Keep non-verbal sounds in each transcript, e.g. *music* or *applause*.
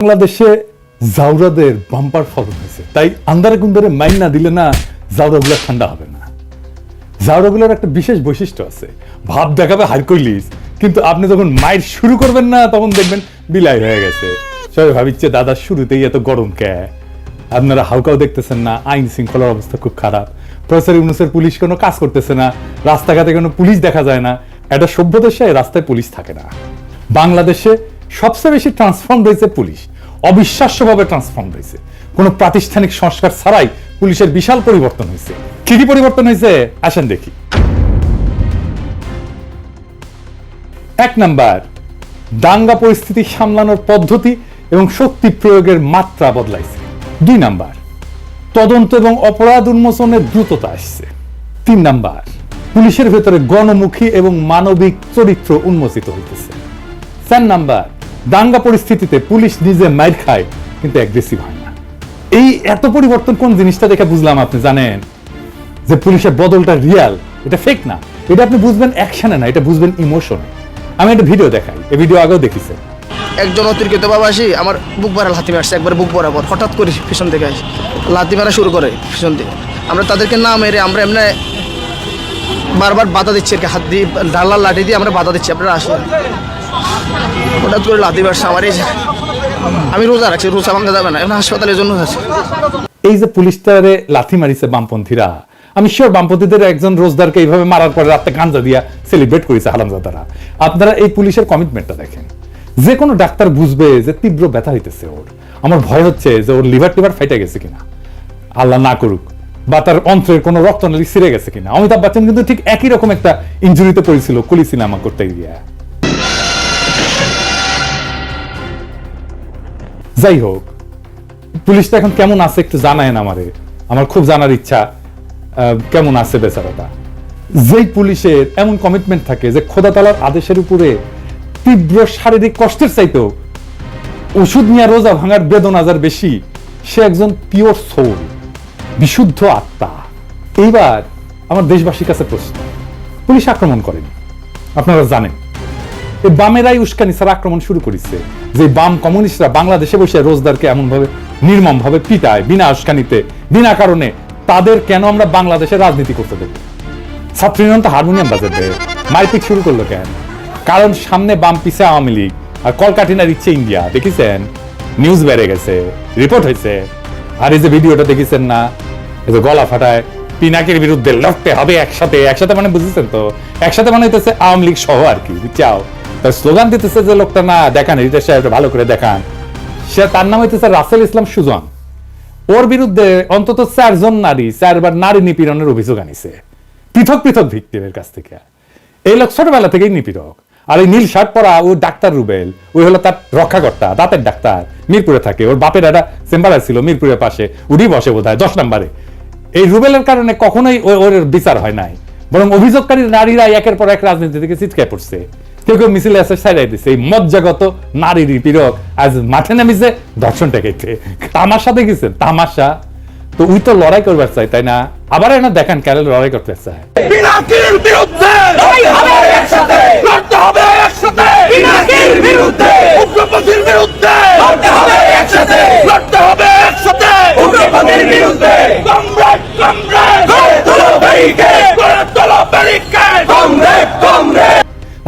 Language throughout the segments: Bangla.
বাংলাদেশে জাউরাদের বাম্পার ফলন হয়েছে। তাই আন্দারে কুন্দারে মাইন না দিলে না জাউরাগুলো ঠান্ডা হবে না। জাউরাগুলোর একটা বিশেষ বৈশিষ্ট্য আছে। ভাব দেখাবে হারকইলিস কিন্তু আপনি যখন মাইর শুরু করবেন না, তখন দেখবেন বিলাই হয়ে গেছে। সবাই ভাবিচ্ছে, দাদা, শুরুতেই এত গরম কে? আপনারা হালকাও দেখতেছেন না আইন শৃঙ্খলার অবস্থা খুব খারাপ। প্রফেসর ইউনুসের পুলিশ কোনো কাজ করতেছে না, রাস্তাঘাটে কোনো পুলিশ দেখা যায় না। একটা সভ্য দেশে রাস্তায় পুলিশ থাকে না। বাংলাদেশে সবচেয়ে বেশি ট্রান্সফর্ম হয়েছে পুলিশ। অবিশ্বাস্যভাবে ট্রান্সফর্ম হয়েছে। কোনো প্রাতিষ্ঠানিক সংস্কার ছাড়াই পুলিশের বিশাল পরিবর্তন হয়েছে। কি কি পরিবর্তন হয়েছে? আসেন দেখি। এক নাম্বার, দাঙ্গা পরিস্থিতি সামলানোর পদ্ধতি এবং শক্তি প্রয়োগের মাত্রা বদলাইছে। দুই নাম্বার, তদন্ত এবং অপরাধ উন্মোচনের দ্রুততা আসছে। তিন নাম্বার, পুলিশের ভেতরে গণমুখী এবং মানবিক চরিত্র উন্মোচিত হইতেছে। চার নাম্বার দাঙ্গা পরিস্থিতিতে পুলিশ নিজে মাইর খায়, কিন্তু অ্যাগ্রেসিভ হয় না। এই এত পরিবর্তন কোন জিনিসটা দেখে বুঝলাম আপনি জানেন? যে পুলিশের বদলটা রিয়াল এটা ফেক না। এটা আপনি বুঝবেন অ্যাকশনে না, এটা বুঝবেন ইমোশনে আমি একটা ভিডিও দেখাই, এই ভিডিও আগেও দেখেছেন একজন অতিরিক্ত বাবাসী আমার বুক ভরা লাথি মারছে, একবার বুক বরাবর। হঠাৎ করে পিছন থেকে আসে। লাথি মারা শুরু করে পিছন থেকে আমরা তাদেরকে না মেরে আমরা এমনি বারবার বাধা দিচ্ছি আর কি হাত দিয়ে ডালার লাঠি দিয়ে আমরা বাধা দিচ্ছি। আপনারা আসেন। হঠাৎ করে লাথি মারছে আমার আমি রোজা রাখছি, রোজা ভাঙা যাবে না, এখন হাসপাতালের জন্য আছে এই যে পুলিশটারে লাথি মারিছে বামপন্থীরা, আমি শিওর বামপন্থীদের একজন রোজদারকে এইভাবে মারার পরে রাতে গাঞ্জা দিয়া সেলিব্রেট করেছে হারামজাদারা। আপনারা এই পুলিশের কমিটমেন্টটা দেখেন। যে কোনো ডাক্তার বুঝবে যে তীব্র ব্যথা হইতেছে ওর। আমার ভয় হচ্ছে যে ওর লিভার টিভার ফাইটে গেছে কিনা। আল্লাহ না করুক, বা তার অন্ত্রের কোনো রক্তনালী ছিঁড়ে গেছে কিনা। অমিতাভ বচ্চন কিন্তু ঠিক একই রকম একটা ইঞ্জুরিতে পড়েছিল, কুলি সিনেমা করতে গিয়ে। যাই হোক, পুলিশটা এখন কেমন আছে একটু জানায়েন আমারে। আমার খুব জানার ইচ্ছা কেমন আছে বেচারাটা। যেই পুলিশের এমন কমিটমেন্ট থাকে যে খোদা তালার আদেশের উপরে তীব্র শারীরিক কষ্টের চাইতেও ওষুধ নিয়ে রোজা ভাঙার বেদনা যার বেশি, সে একজন পিওর সোল বিশুদ্ধ আত্মা। এইবার আমার দেশবাসীর কাছে প্রশ্ন, পুলিশ আক্রমণ করেনি, আপনারা জানেন। এই বামেরাই উস্কানি ছাড়া আক্রমণ শুরু করেছে। যে বাম কমিউনিস্টরা বাংলাদেশে বসে রোজদারকে এমন ভাবে নির্মম ভাবে পিটায়, বিনা উস্কানিতে, বিনা কারণে, তাদের কেন আমরা বাংলাদেশে রাজনীতি করতে দেব? ছাত্রীনন্ত হারমোনিয়াম বাজাতে। মারপিট শুরু করল কেন? কারণ সামনে বাম পিছে আওয়ামী লীগ, আর কলকাঠিনার ইচ্ছে ইন্ডিয়া, দেখেছেন? নিউজ বেড়ে গেছে রিপোর্ট হয়েছে। আর এই যে ভিডিওটা দেখেছেন না, এই যে গলা ফাটায়, পিনাকের বিরুদ্ধে লড়তে হবে একসাথে। একসাথে মানে বুঝেছেন তো? একসাথে মানে হইতেছে আওয়ামী লীগ সহ আর কি, বুঝছাও? তার স্লোগান দিতেছে যে লোকটা, না, দেখান, রিতেশ সাহেবটা ভালো করে দেখান। সে তার নাম হইতেছে রাসেল ইসলাম সুজন। ওর বিরুদ্ধে অন্তত চারজন নারী, চারবার নারী নিপীড়নের অভিযোগ আনিছে। পৃথক পৃথক ভিক্টিমের কাছ থেকে। এই লোক ছোটবেলা থেকেই নিপীড়ক। আর এই নীল শার্ট পরা ও ডাক্তার রুবেল, ওই হলো তার রক্ষাকর্তা দাঁতের ডাক্তার, মিরপুরে থাকে। ওর বাপের একটা চেম্বার ছিল মিরপুরের পাশে উডি বসে বোধ হয় দশ নম্বরে। এই রুবেলের কারণে কখনোই ওর বিচার হয় নাই। বরং অভিযোগকারী নারীরা একের পর এক রাজনীতি থেকে চিৎকায় পড়ছে। কেউ কেউ মিছিলে এসে সাইডাই এই মজ্জাগত নারী নিপীড়ক আজ মাঠে নামিছে দর্শন টেকাইতে তামাশা দেখেছেন তামাশা। তো উই তো লড়াই করবার চাই, তাই না? আবার এনা দেখেন ক্যারেল লড়াই করতে চায়।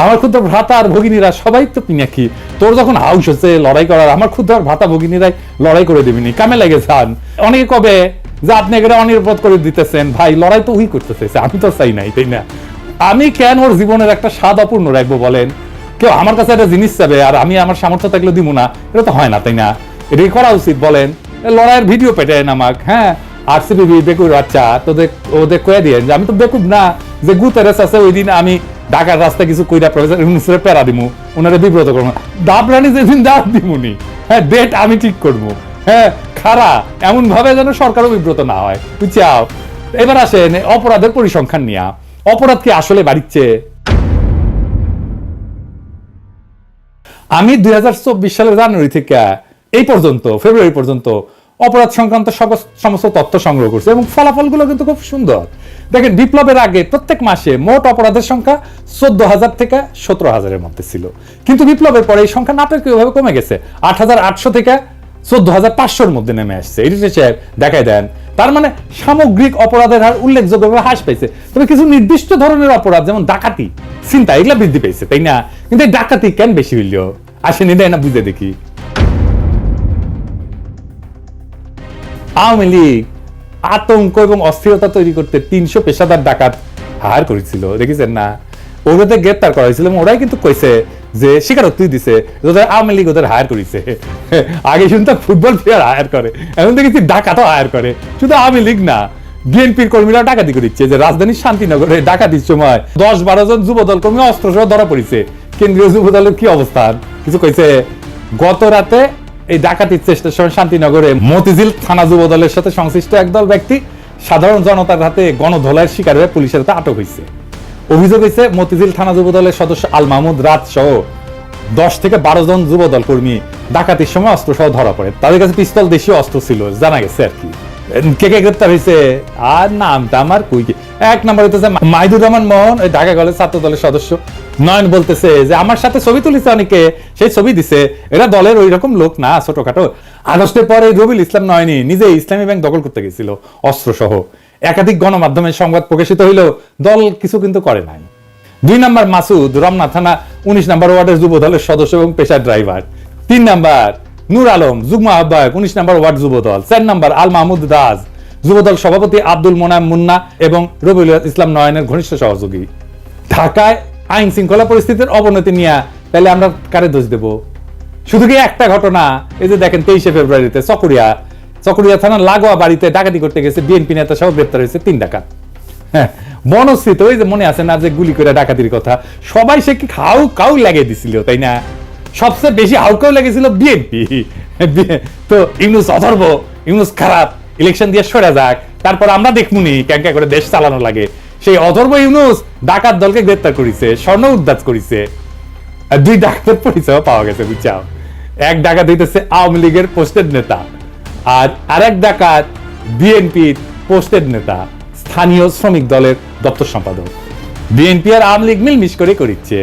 আমার ক্ষুদ্র ভ্রাতা আর ভগিনীরা সবাই তো পিনাকি তোর যখন হাউস হচ্ছে, লড়াই করার, আমার ক্ষুদ্র আর ভ্রাতা ভগিনীরাই লড়াই করে দিবিনি। কামে লেগে যান। অনেকে কবে, যে আপনি এগুলো অনিরাপদ করে দিতেছেন, ভাই, লড়াই তো উই করতে চাইছে আমি তো চাই নাই, তাই না? আমি কেন ওর জীবনের একটা স্বাদ অপূর্ণ রাখব বলেন? কেউ আমার কাছে একটা জিনিস চাবে আর আমি আমার সামর্থ্য থাকলে দিব না, এটা তো হয় না, তাই না? এটা করা উচিত বলেন। লড়াইয়ের ভিডিও পেটায় আমাক হ্যাঁ? আর আরসিবি বেকুর বাচ্চা তোদের, ওদের কয়ে দিয়ে আমি তো বেকুব না, যে গুতেরেস আছে ওই দিন আমি ঢাকার রাস্তা কিছু কইরা প্রফেসর ইউনুসের প্যারা দিমু ওনারে বিব্রত করব ডাব রানি যেদিন ডাব দিমুনি হ্যাঁ ডেট আমি ঠিক করব। হ্যাঁ খারা এমন ভাবে যেন সরকারও বিব্রত না হয়। বুঝছাও? এবার আসেন, অপরাধের পরিসংখ্যান নিয়ে। অপরাধ কি আসলে বাড়িচ্ছে আমি দুই হাজার চব্বিশ সালের জানুয়ারি থেকে, এই পর্যন্ত, ফেব্রুয়ারি পর্যন্ত অপরাধ সংক্রান্ত সমস্ত তথ্য সংগ্রহ করছে এবং ফলাফলগুলো কিন্তু খুব সুন্দর। দেখেন, বিপ্লবের আগে প্রত্যেক মাসে মোট অপরাধের সংখ্যা চোদ্দ হাজার থেকে সতেরো হাজারের মধ্যে ছিল। কিন্তু বিপ্লবের পরে এই সংখ্যা নাটকীয়ভাবে কমে গেছে। আট হাজার আটশো থেকে চোদ্দ হাজার পাঁচশোর মধ্যে নেমে আসছে। এডিটর সাহেব দেখাই দেন। তার মানে সামগ্রিক অপরাধের হার উল্লেখযোগ্যভাবে হ্রাস পেয়েছে তবে কিছু নির্দিষ্ট ধরনের অপরাধ, যেমন ডাকাতি চিন্তা এগুলা বৃদ্ধি পেয়েছে তাই না? কিন্তু ডাকাতি কেন বেশি হইল? আসেনি, দেয় না, বুঝে দেখি। আওয়ামী লীগ আতঙ্ক এবং অস্থিরতা তৈরি করতে তিনশো পেশাদার ডাকাত হার করেছিল, দেখেছেন না? ওদের গ্রেপ্তার করা হয়েছিল ওরাই কিন্তু কইছে যে স্বীকারোক্তি দিছে ওদের আওয়ামী লীগ ওদের হায়ার করেছে। *laughs* আগে শুনতাম ফুটবল প্লেয়ার হায়ার করে, এখন দেখেছি ডাকাতও হায়ার করে। শুধু আওয়ামী লীগ না, বিএনপির কর্মীরা ডাকাতি করিচ্ছে, যে রাজধানীর শান্তিনগরে ডাকাতির সময় দশ বারো জন যুবদল কর্মী অস্ত্র সহ ধরা পড়েছে। কেন্দ্রীয় যুবদলের কি অবস্থান কিছু কইছে, গত রাতে এই ডাকাতির চেষ্টার সময় শান্তিনগরে মতিঝিল থানা যুব দলের সাথে সংশ্লিষ্ট একদল ব্যক্তি সাধারণ জনতার হাতে গণধলার শিকার হয়ে পুলিশের হাতে আটক হয়েছে অভিযোগ হয়েছে মতিঝিল থানা যুব দলের সদস্য আল মাহমুদ রাত সহ দশ থেকে বারো জন যুব দল কর্মী ডাকাতির সময় অস্ত্র সহ ধরা পড়ে। তাদের কাছে পিস্তল, দেশীয় অস্ত্র ছিল, জানা গেছে আর কি। কে কে গ্রেপ্তার হয়েছে আর নামটা আমার কই কি? এক নম্বর হইতেছে মাহিদুর রহমান মোহন, ওই ঢাকা কলেজ ছাত্র দলের সদস্য। নয়ন বলতেছে যে, আমার সাথে ছবি তুলিছে অনেকে, সেই ছবি দিছে। এরা দলের ওই রকম লোক না, ছোটখাটো। আগস্টের পরে রবিল ইসলাম নয়নি নিজে ইসলামী ব্যাংক দখল করতে গেছিল অস্ত্র সহ একাধিক গণমাধ্যমের সংবাদ প্রকাশিত হইলেও দল কিছু কিন্তু করে নাই। দুই নাম্বার মাসুদ, রমনা থানা, উনিশ নাম্বার ওয়ার্ডের যুব দলের সদস্য এবং পেশার ড্রাইভার। তিন নাম্বার নূর আলম, যুগ্ম আহ্বায়ক, উনিশ নাম্বার ওয়ার্ড যুব দল চার নাম্বার আল মাহমুদ দাস, যুবদল সভাপতি আব্দুল মোনাম মুন্না এবং রবিউল ইসলাম নয়নের ঘনিষ্ঠ সহযোগী। ঢাকায় আইন শৃঙ্খলা পরিস্থিতির অবনতি নিয়ে তাহলে আমরা কারে দোষ দেব? শুধু কি একটা ঘটনা? এই যে দেখেন তেইশে ফেব্রুয়ারিতে চকরিয়া চকরিয়া থানার লাগোয়া বাড়িতে ডাকাতি করতে গেছে বিএনপি নেতা সহ গ্রেপ্তার হয়েছে তিন ডাকাত। হ্যাঁ মনস্থিত, ওই যে মনে আছে না যে গুলি করে ডাকাতির কথা, সবাই সে কি খাউ কাউ লাগিয়ে দিছিল, তাই না? সবচেয়ে বেশি হাউকাউ লেগেছিল বিএনপি তো ইউনুস অথর্ব ইউনুস খারাপ ইলেকশন দিয়ে সরে যাক। তারপর আমরা দেখমুনি ক্যাঙ্কা করে দেশ চালানো লাগে। সেই অথর্ব ইউনুস ডাকাত দলকে গ্রেপ্তার করেছে, স্বর্ণ উদ্ধার করেছে। দুই ডাকাতের পরিচয় পাওয়া গেছে, বুঝছাও? এক ডাকাত হইতেছে আওয়ামী লীগের পোস্টেড নেতা, আর আরেক ডাকাত বিএনপির পোস্টেড নেতা, স্থানীয় শ্রমিক দলের দপ্তর সম্পাদক। বিএনপি আর আওয়ামী লীগ মিলমিশ করে করিচ্ছে।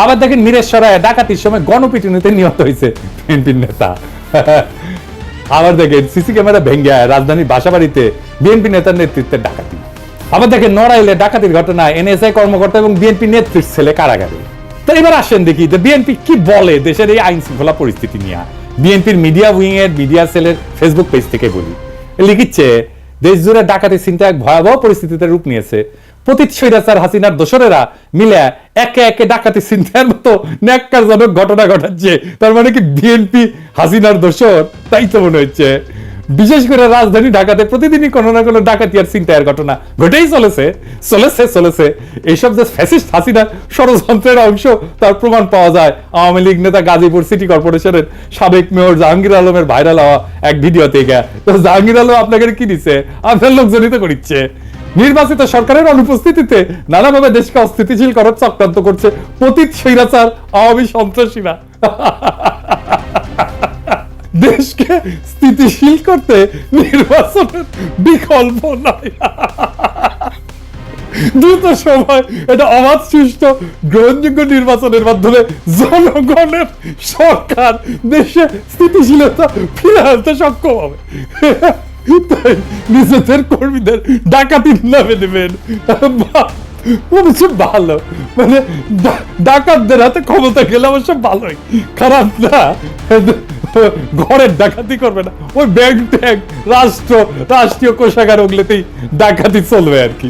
আবার দেখেন মিরেশ্বরায় ডাকাতির সময় গণপিটুনিতে নিহত হয়েছে বিএনপির নেতা। আবার দেখেন সিসি ক্যামেরা ভেঙ্গে রাজধানীর বাসাবাড়িতে বিএনপি নেতার নেতৃত্বে ডাকাতি। আবার দেখেন নড়াইলে ডাকাতির ঘটনায় এনএসআই কর্মকর্তা এবং বিএনপি নেত্রীর ছেলে কারাগারে। তো এবার আসেন দেখি যে বিএনপি কি বলে দেশের এই আইন শৃঙ্খলা পরিস্থিতি নিয়ে। বিএনপির মিডিয়া উইং এর মিডিয়া সেলের ফেসবুক পেজ থেকে বলি। লিখিচ্ছে দেশ জুড়ে ডাকাতি চিন্তা এক ভয়াবহ পরিস্থিতিতে রূপ নিয়েছে পতিত হাসিনার দোসরেরা মিলে একে একে ডাকাতি চিন্তার মতো ন্যাক্কারজনক ঘটনা ঘটাচ্ছে। তার মানে কি বিএনপি হাসিনার দোসর? তাই তো মনে হচ্ছে। বিশেষ করে রাজধানী ঢাকাতে প্রতিদিনই কোনো না কোনো ডাকাতি আর চিন্তায়ের ঘটনা ঘটেই চলেছে চলেছে চলেছে। এইসব যে ফ্যাসিস্ট হাসিনার ষড়যন্ত্রের অংশ, তার প্রমাণ পাওয়া যায়। আওয়ামী লীগ নেতা গাজীপুর সিটি কর্পোরেশনের সাবেক মেয়র জাহাঙ্গীর আলমের ভাইরাল হওয়া এক ভিডিও থেকে। তো জাহাঙ্গীর আলম আপনাকে কি দিচ্ছে আপনার লোকজনই তো করিচ্ছে। নির্বাচিত সরকারের অনুপস্থিতিতে নানাভাবে দেশকে অস্থিতিশীল করার চক্রান্ত করছে পতিত স্বৈরাচার, আওয়ামী সন্ত্রাসীরা। দেশকে স্থিতিশীল করতে নির্বাচনের বিকল্প নাই। দ্রুত সময় এটা অবাধ সুষ্ঠু, গ্রহণযোগ্য নির্বাচনের মাধ্যমে জনগণের সরকার দেশে স্থিতিশীলতা ফিরে আনতে সক্ষম হবে। তাই নিজেদের কর্মীদের নামে অবশ্য ভালো। মানে ডাকাতদের হাতে ক্ষমতা গেলে অবশ্য ভালোই। খারাপ না, ঘরের ডাকাতি করবে না। ওই ব্যাংক রাষ্ট্র, রাষ্ট্রীয় কোষাগার ওগুলোতেই ডাকাতি চলবে আর কি।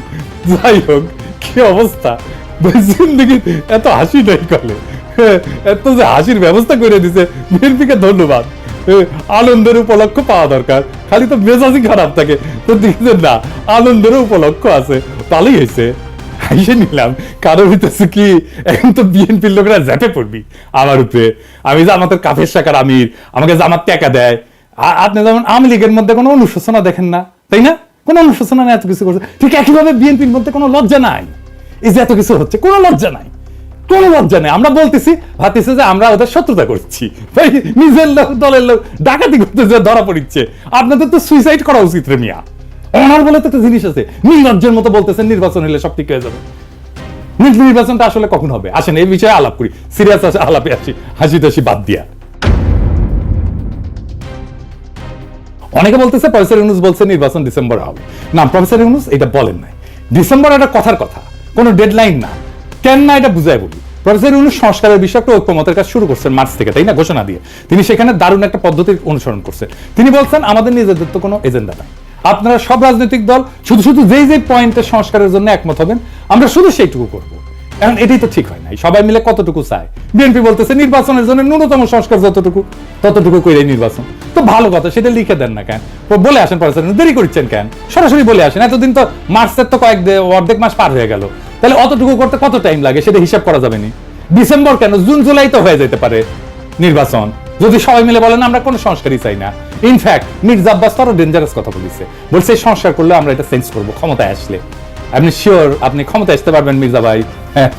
যাই হোক, কি অবস্থা? জিন্দগি এত হাসি নেই কলে। এত যে হাসির ব্যবস্থা করে দিছে, বিএনপিকে ধন্যবাদ। আনন্দের উপলক্ষ পাওয়া দরকার। খালি তো মেজাজই খারাপ থাকে। তো দেখছেন না, আনন্দের উপলক্ষ আছে। ভালোই হয়েছে। হাইসে নিলাম। কারও হইতেছে কি, এখন তো বিএনপির লোকেরা জ্যাপে পড়বি আমার উপরে। আমি যে আমাদের কাফের শাখার আমির, আমাকে জামাত টাকা দেয়। আ- আপনি যেমন আওয়ামী লীগের মধ্যে কোনো অনুশোচনা দেখেন না, তাই না? কোনো অনুশোচনা নেই, এত কিছু করছে। ঠিক একইভাবে বিএনপির মধ্যে কোনো লজ্জা নাই। এই যে এত কিছু হচ্ছে, কোনো লজ্জা নাই। কোনো লজ্জা নেই। আমরা বলতেছি, ভাবতেছি যে আমরা ওদের শত্রুতা করছি। ভাই, নিজের লোক, দলের লোক ডাকাতি করতে যে ধরা পড়ছে আপনাদের তো সুইসাইড করা উচিত রে মিয়া। অনার বলে তো একটা জিনিস আছে। নির্লজ্জের মতো বলতেছেন, নির্বাচন হলে সব ঠিক হয়ে যাবে। নির্বাচনটা আসলে কখন হবে? আসেন, এই বিষয়ে আলাপ করি। সিরিয়াস আলাপে আসি। হাসি তাসি বাদ দিয়া। অনেকে বলতেছে, প্রফেসর ইউনুস বলছে নির্বাচন ডিসেম্বর হবে। না, প্রফেসর ইউনুস এটা বলেন নাই। ডিসেম্বর একটা কথার কথা। কোনো ডেডলাইন না। কেন না এটা বুঝায় বলি? প্রফেসর ইউনুস সংস্কারের বিষয়ে একটা ঐক্যমতের কাজ শুরু করছেন মার্চ থেকে, তাই না? ঘোষণা দিয়ে। তিনি সেখানে দারুণ একটা পদ্ধতির অনুসরণ করছেন। তিনি বলছেন, আমাদের নিজেদের তো কোনো এজেন্ডা নাই। আপনারা সব রাজনৈতিক দল, শুধু শুধু যেই যেই পয়েন্টে সংস্কারের জন্য একমত হবেন, আমরা শুধু সেইটুকু করব। এখন এটাই তো ঠিক হয় নাই। সবাই মিলে কতটুকু চায়? বিএনপি বলতেছে, নির্বাচনের জন্য ন্যূনতম সংস্কার যতটুকু, ততটুকু করে নির্বাচন। তো ভালো কথা, সেটা লিখে দেন না কেন? বলে আসেন, প্রফেসর দেরি করছেন কেন? সরাসরি বলে আসেন। এতদিন তো মার্চের তো কয়েক অর্ধেক মাস পার হয়ে গেল। তাহলে অতটুকু করতে কত টাইম লাগে? সেটা হিসাব করা যাবে নি। ডিসেম্বর কেন? জুন জুলাই তো হয়ে যেতে পারে নির্বাচন। যদি সবাই মিলে বলেন, আমরা কোনো সংস্কারই চাই না। ইনফ্যাক্ট মির্জা আব্বাস তো ডেঞ্জারাস কথা বলেছে। বলছে সংস্কার করলে আমরা এটা চেঞ্জ করব, ক্ষমতায় আসলে। আপনি শিওর আপনি ক্ষমতায় আসতে পারবেন মির্জা ভাই? হ্যাঁ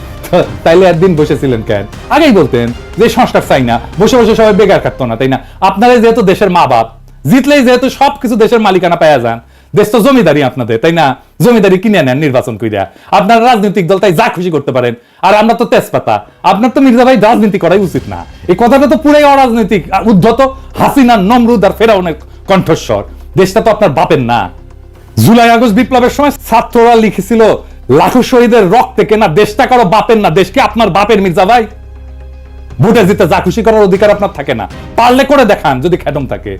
তাইলে একদিন বসেছিলেন কেন? আগেই বলতেন যে সংস্কার চাই না। বসে বসে সবাই বেকার কাটতো না, তাই না? আপনারাই যেহেতু দেশের মা বাপ জিতলেই যেহেতু সবকিছু দেশের মালিকানা পাওয়া যান। দেশ তো জমিদারি আপনাদের, তাই না? জমিদারি কিনে নেন, নির্বাচন কইরা। আপনার রাজনৈতিক দল তাই যা খুশি করতে পারেন। আর আমরা তো তেজপাতা। আপনার তো মির্জা ভাই রাজনীতি করাই উচিত না। এই কথাটা তো পুরাই অরাজনৈতিক। উদ্ধত হাসিনা, নমরুদ আর ফেরাউনের কণ্ঠস্বর। দেশটা তো আপনার বাপের না। জুলাই আগস্ট বিপ্লবের সময় ছাত্ররা লিখেছিল, লাখো শহীদের রক্তে কেনা দেশটা কারও বাপের না, দেশকে আপনার বাপের মির্জা ভাই। ভোটে জিতে যা খুশি করার অধিকার আপনার থাকে না। পারলে করে দেখান যদি খ্যাটম থাকে।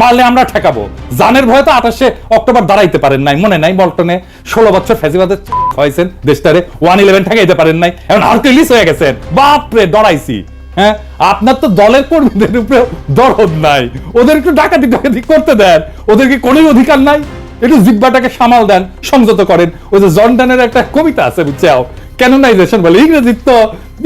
পারলে আমরা ঠেকাবো। জানের ভয়ে তো আঠাশে অক্টোবর দাঁড়াইতে পারেন নাই। মনে নাই বল্টনে ষোলো বছর ফেসিবাদে হয়েছেন, দেশটারে ওয়ান ইলেভেন ঠেকাইতে পারেন নাই। এখন আর্টিলিস হয়ে গেছেন। বাপরে, ডরাইছি। হ্যাঁ? আপনার তো দলের কর্মীদের উপরে দরদ নাই। ওদের একটু ডাকাতি ডাকাতি করতে দেন। ওদের কি কোনো অধিকার নাই? একটু জিব্বাটাকে সামাল দেন, সংযত করেন। ওই যে জর্ডানের একটা কবিতা আছে বুঝছাও ক্যানোনাইজেশন বলে। ইংরেজি তো,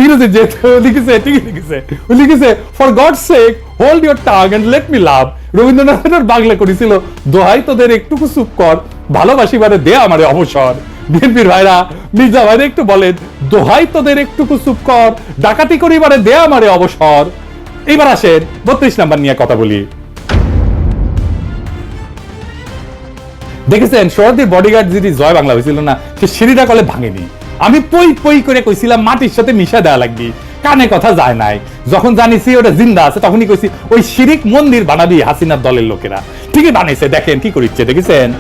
ইংরেজি যে লিখেছে, ঠিকই লিখেছে। ও লিখেছে for God sake hold your tongue and let me love রবীন্দ্রনাথের বাংলা করেছিল, দোহাই তোদের একটুকু চুপ কর ভালোবাসি বারে দে আমারে অবসর। বিএনপির ভাইরা, মির্জা ভাইরা একটু বলেন, দোহাই তোদের একটুকু চুপ কর, ডাকাতি করিবারে দে আমারে অবসর। এইবার আসেন, বত্রিশ নাম্বার নিয়ে কথা বলি। দেখেছেন শরদের বডিগার্ড যদি জয় বাংলা হয়েছিল না, সে সিঁড়িটা কলে ভাঙেনি। আমি পই পই করে কইছিলাম মাটির সাথে মিশা দেওয়া লাগবি। কানে কথা যায় নাই। যখন জানিছি ওটা জিন্দা আছে, তখনই কইছি, ওই শিরিক মন্দির বানাবি হাসিনার দলের লোকেরা। ঠিকই বানিয়েছে দেখেন কি করিচ্ছে, দেখেছেন?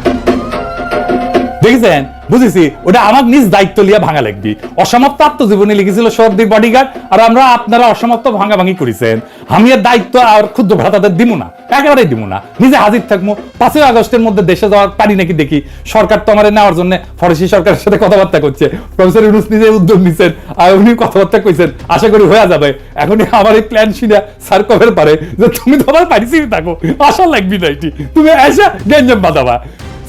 দেখেছেন? বুঝেছি। ওটা আমার নিজ দায়িত্ব লিয়া ভাঙা লাগবি। অসমাপ্ত আত্মজীবনী লিখেছিল সর্দির বডিগার্ড আর আমরা আপনারা অসমাপ্ত ভাঙা ভাঙি করেছেন। আমি এর দায়িত্ব আর ক্ষুদ্র ভ্রাতাদের দিব না। একেবারেই দিব না। নিজে হাজির থাকব পাঁচই আগস্টের মধ্যে দেশে যাওয়ার পারি নাকি দেখি। সরকার তো আমার নেওয়ার জন্য ফরাসি সরকারের সাথে কথাবার্তা করছে। প্রফেসর ইউনুস নিজে উদ্যোগ নিছেন। আর উনি কথাবার্তা কইছেন। আশা করি হয়ে যাবে। এখনই আমার এই প্ল্যান শুনে স্যার কবের পারে যে তুমি তো আমার পারিসি থাকো। আশা লাগবি না এটি। তুমি এসে গেঞ্জাম বাঁধাবা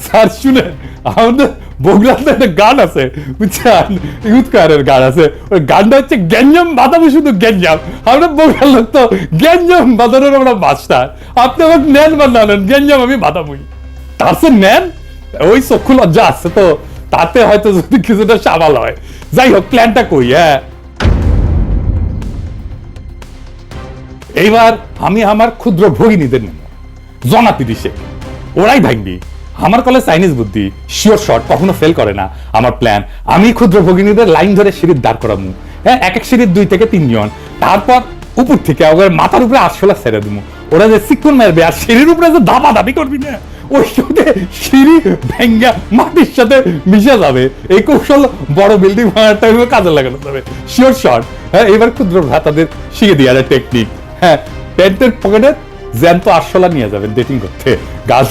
স্যার শুনেন। আমাদের বগুড়াতে একটা গান আছে, বুঝছেন? ইউথ কারের গান আছে। ওই গানটা হচ্ছে গ্যাঞ্জাম বাঁধাবো শুধু গ্যাঞ্জাম। আমরা বগুড়ার লোক তো গ্যাঞ্জাম বাঁধানোর আমরা মাস্টার। আপনি আমাকে নেন বা না নেন, গ্যাঞ্জাম আমি বাঁধাবই তার সে নেন, ওই চক্ষু লজ্জা আছে তো। তাতে হয়তো যদি কিছুটা সামাল হয়। যাই হোক প্ল্যানটা কই হ্যাঁ। এইবার আমি আমার ক্ষুদ্র ভগিনীদের নেব। জনাতি দিশে ওরাই ভাঙবি। আমার কলে চাইনিজ বুদ্ধি। শিওর শট কখনো ফেল করে না। আমার প্ল্যান আমি ক্ষুদ্র ভগিনীদের লাইন ধরে সিঁড়ির দাঁড় করাবো। হ্যাঁ এক এক সিঁড়ির দুই থেকে তিনজন। তারপর উপর থেকে ওদের মাথার উপরে আটশোলা ছেড়ে দেবো। ওরা যে চিকুন মারবে আর সিঁড়ির উপরে যে দাবা দাবি করবি না, ওই সাথে সিঁড়ি ভেঙ্গা মাটির সাথে মিশে যাবে। এই কৌশল বড় বিল্ডিং ভাঙার টাইমে কাজে লাগানো যাবে শিওর শট হ্যাঁ এবার ক্ষুদ্র ভ্রাতাদের শিখে দিয়ে টেকনিক হ্যাঁ প্যান্টের পকেটে জ্যান্ত আটশোলা নিয়ে যাবেন ডেটিং করতে। গাছ